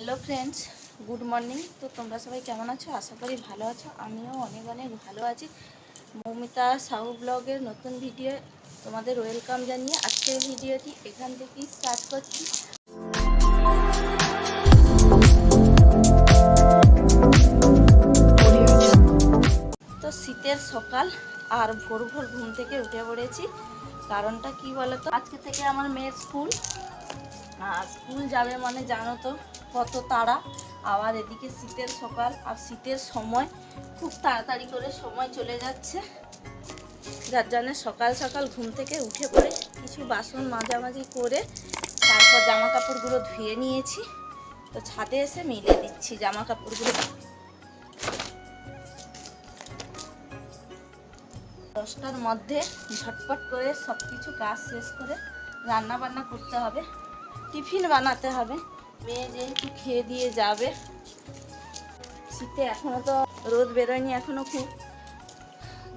Hello friends, good morning. তো তোমরা সবাই কেমন আছো? আশা করি ভালো আছো। আমিও অনেক অনেক ভালো আছি। মৌমিতা সাহু ব্লগের নতুন ভিডিও, তোমাদের ওয়েলকাম জানিয়ে আজকের ভিডিওটি এখান থেকেই স্টার্ট করছি। তো শীতের সকাল আর ভোর ভোর ঘুম থেকে উঠে পড়েছি। কারণটা কি বলতো? আজকে থেকে আমার মেয়ের স্কুল আর স্কুল যাবে মানে জানো তো কত তাড়া। আবার এদিকে শীতের সকাল আর শীতের সময় খুব তাড়াতাড়ি করে সময় চলে যাচ্ছে। যার জন্য সকাল সকাল ঘুম থেকে উঠে পড়ে কিছু বাসন মাঝামাঝি করে তারপর জামা কাপড়গুলো ধুয়ে নিয়েছি। তো ছাদে এসে মিলে দিচ্ছি জামা কাপড়গুলো দশটার মধ্যে ঝটপট করে সব কিছু কাজ শেষ করে রান্না বান্না করতে হবে। টিফিন বানাতে হবে। মেয়ে যেহেতু খেয়ে দিয়ে যাবে, শীতে এখনও তো রোদ বেরোয়নি, এখনও খুব।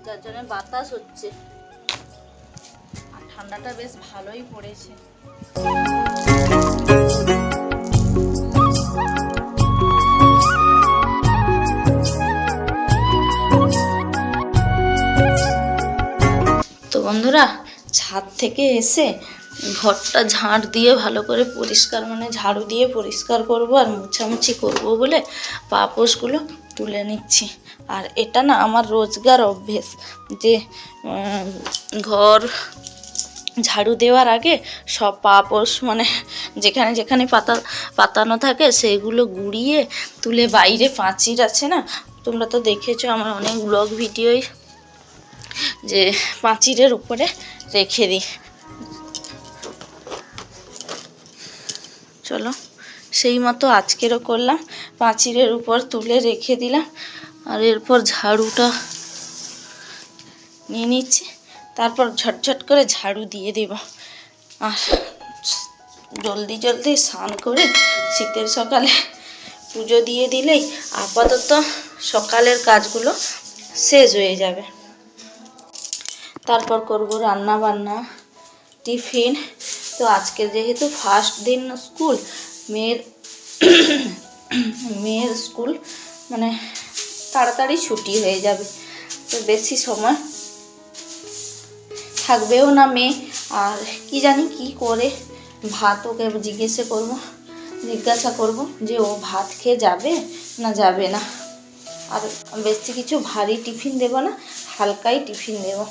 যার জন্য বাতাস হচ্ছে। আর ঠান্ডাটা বেশ ভালোই পড়েছে। তো বন্ধুরা ছাদ থেকে এসে ঘরটা ঝাড় দিয়ে ভালো করে পরিষ্কার মানে ঝাড়ু দিয়ে পরিষ্কার করব আর মুছামুছি করব বলে পাপোশগুলো তুলে নিচ্ছি। আর এটা না আমার রোজগার অভ্যেস যে ঘর ঝাড়ু দেওয়ার আগে সব পাপোশ মানে যেখানে যেখানে পাতা, পাতানো থাকে সেগুলো গুঁড়িয়ে তুলে বাইরে পাঁচির আছে না? তোমরা তো দেখেছ আমার অনেক ব্লগ ভিডিওই যে পাঁচিরের উপরে রেখে দিই। চলো, সেই মতো আজকেরও করলাম। পাঁচিরের উপর তুলে রেখে দিলাম। আর এরপর ঝাড়ুটা নিয়ে নিচ্ছি। তারপর ঝটঝট করে ঝাড়ু দিয়ে দেব। আর জলদি জলদি স্নান করে শীতের সকালে পুজো দিয়ে দিলেই আপাতত সকালের কাজগুলো শেষ হয়ে যাবে। তারপর করব রান্না বান্না টিফিন। তো আজকে যেহেতু ফার্স্ট দিন স্কুল মেয়ের মেয়ের স্কুল মানে তাড়াতাড়ি ছুটি হয়ে যাবে, তো বেশি সময় থাকবেও না মেয়ে। আর কি জানি কি করে ভাত ওকে জিজ্ঞেসে করব, জিজ্ঞাসা করব যে ও ভাত খেয়ে যাবে না যাবে না। আর বেশি কিছু ভারী টিফিন দেবো না, হালকাই টিফিন দেবো।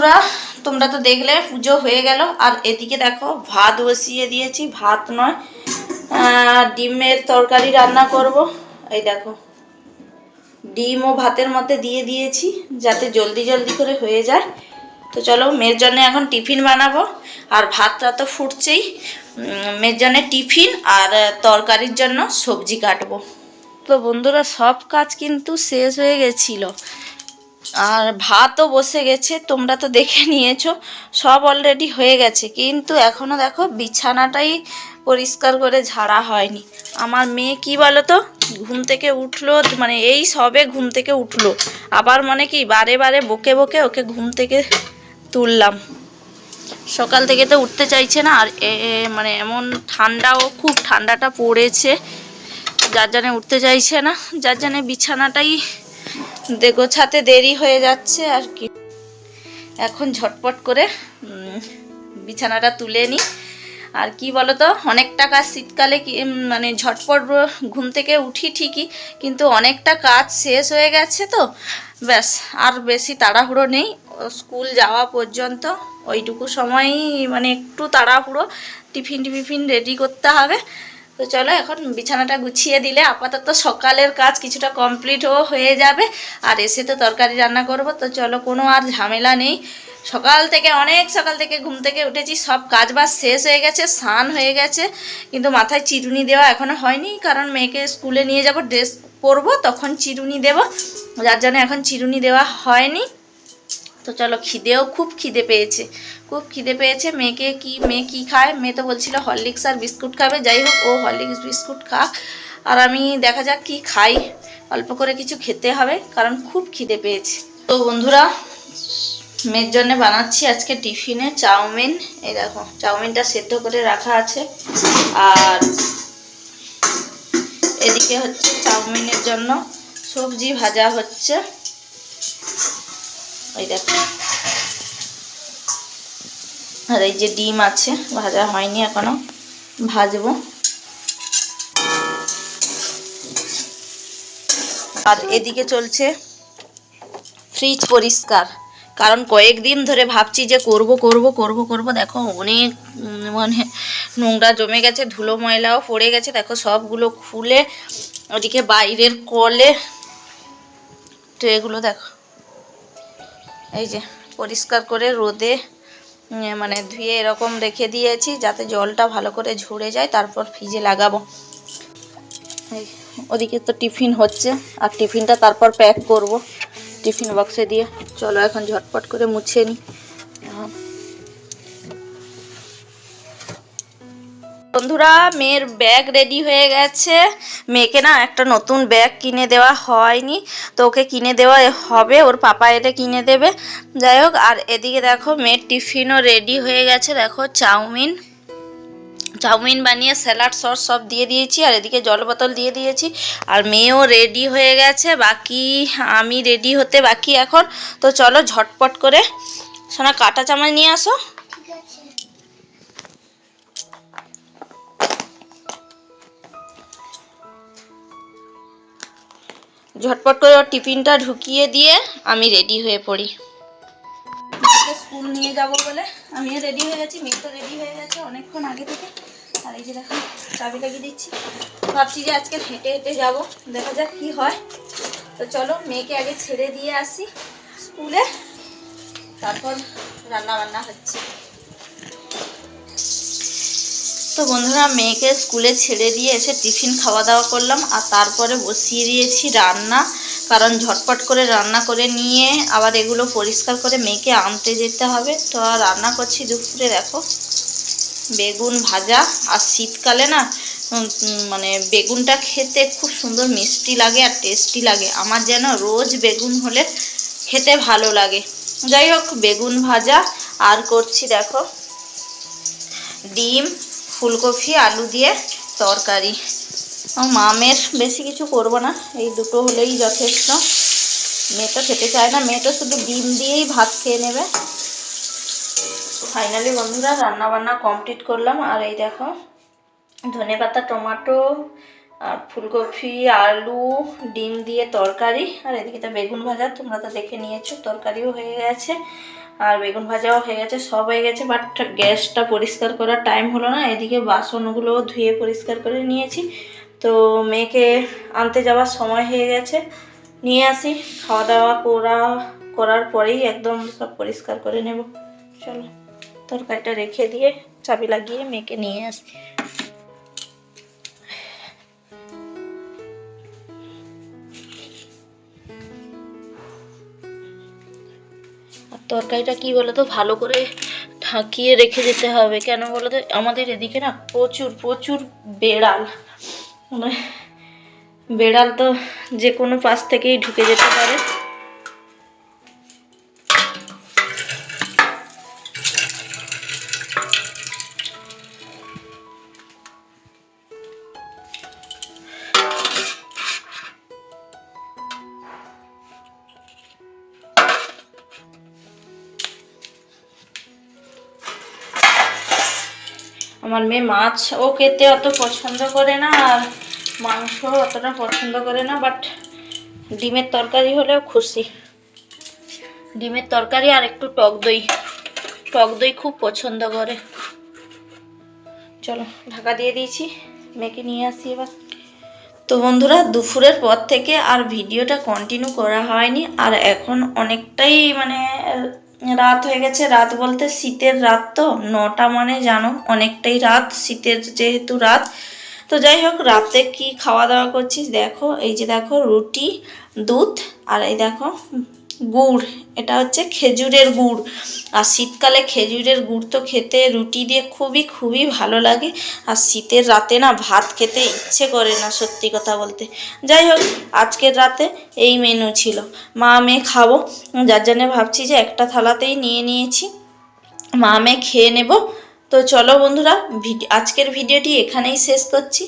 বন্ধুরা, তোমরা তো দেখলে, পুজো হয়ে গেল। আর এদিকে দেখো, ভাত বসিয়ে দিয়েছি। ভাত নয় ডিমের তরকারি রান্না করব। এই দেখো, ডিম ও ভাতের মধ্যে দিয়ে দিয়েছি, যাতে জলদি জলদি করে হয়ে যায়। তো চলো, মেয়ের জন্য এখন টিফিন বানাবো। আর ভাতটা তো ফুটছেই। মেয়ের জন্য টিফিন আর তরকারির জন্য সবজি কাটবো। তো বন্ধুরা, সব কাজ কিন্তু শেষ হয়ে গেছিল। আর ভাতও বসে গেছে, তোমরা তো দেখে নিয়েছো, সব অলরেডি হয়ে গেছে। কিন্তু এখনও দেখো বিছানাটাই পরিষ্কার করে ঝাড়া হয়নি। আমার মেয়ে কি বলো তো ঘুম থেকে উঠল মানে এই সবে ঘুম থেকে উঠল। আবার মানে কি, বারে বারে বকে বকে ওকে ঘুম থেকে তুললাম। সকাল থেকে তো উঠতে চাইছে না, আর মানে এমন ঠান্ডাও, খুব ঠান্ডাটা পড়েছে। যার জন্য উঠতে চাইছে না, যার জন্য বিছানাটাই গোছাতে দেরি হয়ে যাচ্ছে আর কি। এখন ঝটপট করে বিছানাটা তুলে নিই আর কি বলতো অনেক টাকা শীতকালে কি মানে ঝটপট ঘুম থেকে উঠি ঠিকই, কিন্তু অনেকটা কাজ শেষ হয়ে গেছে তো। ব্যাস, আর বেশি তাড়াহুড়ো নেই। স্কুল যাওয়া পর্যন্ত ওইটুকু সময়ই মানে একটু তাড়াহুড়ো টিফিন টিফিন রেডি করতে হবে। তো চলো এখন বিছানাটা গুছিয়ে দিলে আপাতত সকালের কাজ কিছুটা কমপ্লিটও হয়ে যাবে। আর এসে তো তরকারি রান্না করব, তো চলো কোনো আর ঝামেলা নেই। সকাল থেকে অনেক সকাল থেকে ঘুম থেকে উঠেছি, সব কাজ বাজ শেষ হয়ে গেছে, স্নান হয়ে গেছে। কিন্তু মাথায় চিরুনি দেওয়া এখনও হয়নি, কারণ মেয়েকে স্কুলে নিয়ে যাব, ড্রেস পরবো, তখন চিরুনি দেব। যার জন্য এখন চিরুনি দেওয়া হয়নি। তো চলো খিদেও খুব খিদে পেয়েছে। খুব খিদে পেয়েছে, মেয়েকে কি, মেয়ে কি খায়? মেয়ে তো বলছিল হরলিক্স আর বিস্কুট খাবে। যাই হোক, ও হরলিক্স, বিস্কুট খাক। আর আমি দেখা যাক কি খাই। অল্প করে কিছু খেতে হবে, কারণ খুব খিদে পেয়েছে। তো বন্ধুরা, মেয়ের জন্য বানাচ্ছি আজকে টিফিনে চাউমিন। এই দেখো, চাউমিনটা সেদ্ধ করে রাখা আছে। আর এদিকে হচ্ছে চাউমিনের জন্য সবজি ভাজা হচ্ছে। ওই দেখো। আর এই যে ডিম আছে, ভাজা হয়নি এখনও। ভাজবো। আর এদিকে চলছে ফ্রিজ পরিষ্কার। কারণ কয়েকদিন ধরে ভাবছি যে করব করব করব করব। দেখো অনেক মানে নোংরা জমে গেছে, ধুলো ময়লাও পড়ে গেছে। দেখো সবগুলো খুলে, ওদিকে বাইরের কলে ট্রেগুলো দেখো। এই যে পরিষ্কার করে রোদে মানে ধুয়ে এরকম রেখে দিয়েছি যাতে জলটা ভালো করে ঝরে যায়, তারপর ফ্রিজে লাগাবো। ওদিকে তো টিফিন হচ্ছে, আর টিফিনটা তারপর প্যাক করব। টিফিন বক্সে দিয়ে, চলো এখন ঝটপট করে মুছে নিই বন্ধুরা, মেয়ের ব্যাগ রেডি হয়ে গেছে। মেয়েকে না একটা নতুন ব্যাগ কিনে দেওয়া হয়নি। তো ওকে কিনে দেওয়া হবে, ওর পাপা এটা কিনে দেবে। যাই হোক, আর এদিকে দেখো, মেয়ের টিফিনও রেডি হয়ে গেছে। দেখো, চাউমিন। চাউমিন বানিয়ে স্যালাড সস সব দিয়ে দিয়েছি, আর এদিকে জল বোতল দিয়ে দিয়েছি। আর মেয়েও রেডি হয়ে গেছে। বাকি আমি রেডি হতে বাকি এখন। তো চলো ঝটপট করে। সোনা, কাটা চামচ নিয়ে আসো। ঝটপট করে ওর টিফিনটা ঢুকিয়ে দিয়ে আমি রেডি হয়ে পড়ি। স্কুল নিয়ে যাব বলে আমিও রেডি হয়ে গেছি মেয়ে তো রেডি হয়ে গেছে অনেকক্ষণ আগে থেকে। আর এই যে দেখো, চাবি লাগিয়ে দিচ্ছি। ভাবছি যে আজকে হেঁটে হেঁটে যাব, দেখা যাক কি হয়। তো চলো, মেয়েকে আগে ছেড়ে দিয়ে আসি স্কুলে। তারপর রান্না বান্না হচ্ছে। তো বন্ধুরা মেয়েকে স্কুলে ছেড়ে দিয়ে এসে টিফিন খাওয়া দাওয়া করলাম আর তারপরে বসিয়ে দিয়েছি রান্না। কারণ ঝটপট করে রান্না করে নিয়ে আবার এগুলো পরিষ্কার করে মেয়েকে আনতে যেতে হবে। তো রান্না করছি দুপুরে দেখো। বেগুন ভাজা আর শীতকালে না মানে বেগুনটা খেতে খুব সুন্দর মিষ্টি লাগে আর টেস্টি লাগে। আমার যেন রোজ বেগুন হলে খেতে ভালো লাগে। যাই হোক, বেগুন ভাজা আর করছি দেখো। ডিম ফুলকপি, আলু দিয়ে তরকারি। মামের বেশি কিছু করব না, এই দুটো হলেই যথেষ্ট। মেয়ে তো খেতে চায় না মেয়ে তো শুধু ডিম দিয়েই ভাত খেয়ে নেবে। ফাইনালি বন্ধুরা রান্না বান্না কমপ্লিট করলাম। আর এই দেখো, ধনে পাতা, টমেটো, আর ফুলকপি, আলু, ডিম দিয়ে তরকারি। আর এদিকে তো বেগুন ভাজা, তোমরা তো দেখে নিয়েছো, তরকারিও হয়ে গেছে। আর বেগুন ভাজাও হয়ে গেছে, সব হয়ে গেছে বাট গ্যাসটা পরিষ্কার করার টাইম হলো না, এদিকে বাসনগুলোও ধুয়ে পরিষ্কার করে নিয়েছি। তো মেয়েকে আনতে যাওয়ার সময় হয়ে গেছে, নিয়ে আসি খাওয়া দাওয়া করা, করার পরেই একদম সব পরিষ্কার করে নেব। চলো, তরকারিটা রেখে দিয়ে চাবি লাগিয়ে মেয়েকে নিয়ে আসি। তরকারিটা কি বলো তো ভালো করে ঢাকিয়ে রেখে যেতে হবে। কেন বলো তো আমাদের এদিকে না প্রচুর প্রচুর বেড়াল। মানে বেড়াল তো যে কোনো পাশ থেকেই ঢুকে যেতে পারে। আমার মেয়ে মাছ ও খেতে অত পছন্দ করে না, আর মাংস অতটা পছন্দ করে না বাট ডিমের তরকারি হলেও খুশি। ডিমের তরকারি আর একটু টক দই। টক দই খুব পছন্দ করে। চলো, ঢাকা দিয়ে দিয়েছি, মেয়েকে নিয়ে আসি এবার। তো বন্ধুরা, দুপুরের পর থেকে আর ভিডিওটা কন্টিনিউ করা হয়নি, আর এখন অনেকটাই মানে রাত হয়ে গেছে। রাত বলতে শীতের রাত তো। নটা মানে জানো, অনেকটাই রাত। শীতের যেহেতু রাত। তো যাই হোক, রাতে কি খাওয়া দাওয়া করছিস? দেখো, এই যে দেখো, রুটি, দুধ, আর এই দেখো, গুড়। এটা হচ্ছে খেজুরের গুড়। আর শীতকালে খেজুরের গুড় তো খেতে রুটি দিয়ে খুবই খুবই ভালো লাগে। আর শীতের রাতে না ভাত খেতে ইচ্ছে করে না সত্যি কথা বলতে। যাই হোক, আজকের রাতে এই মেনু ছিল। মা মেয়ে খাব, যার জন্যে ভাবছি যে একটা থালাতেই নিয়ে নিয়েছি। মা মেয়ে খেয়ে নেব তো চলো বন্ধুরা আজকের ভিডিওটি এখানেই শেষ করছি।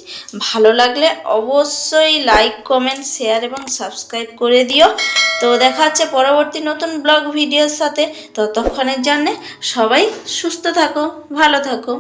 ভালো লাগলে অবশ্যই লাইক কমেন্ট শেয়ার এবং সাবস্ক্রাইব করে দিও। তো দেখা হচ্ছে পরবর্তী নতুন ব্লগ ভিডিওর সাথে। ততক্ষণের জন্যে সবাই সুস্থ থাকো, ভালো থাকো।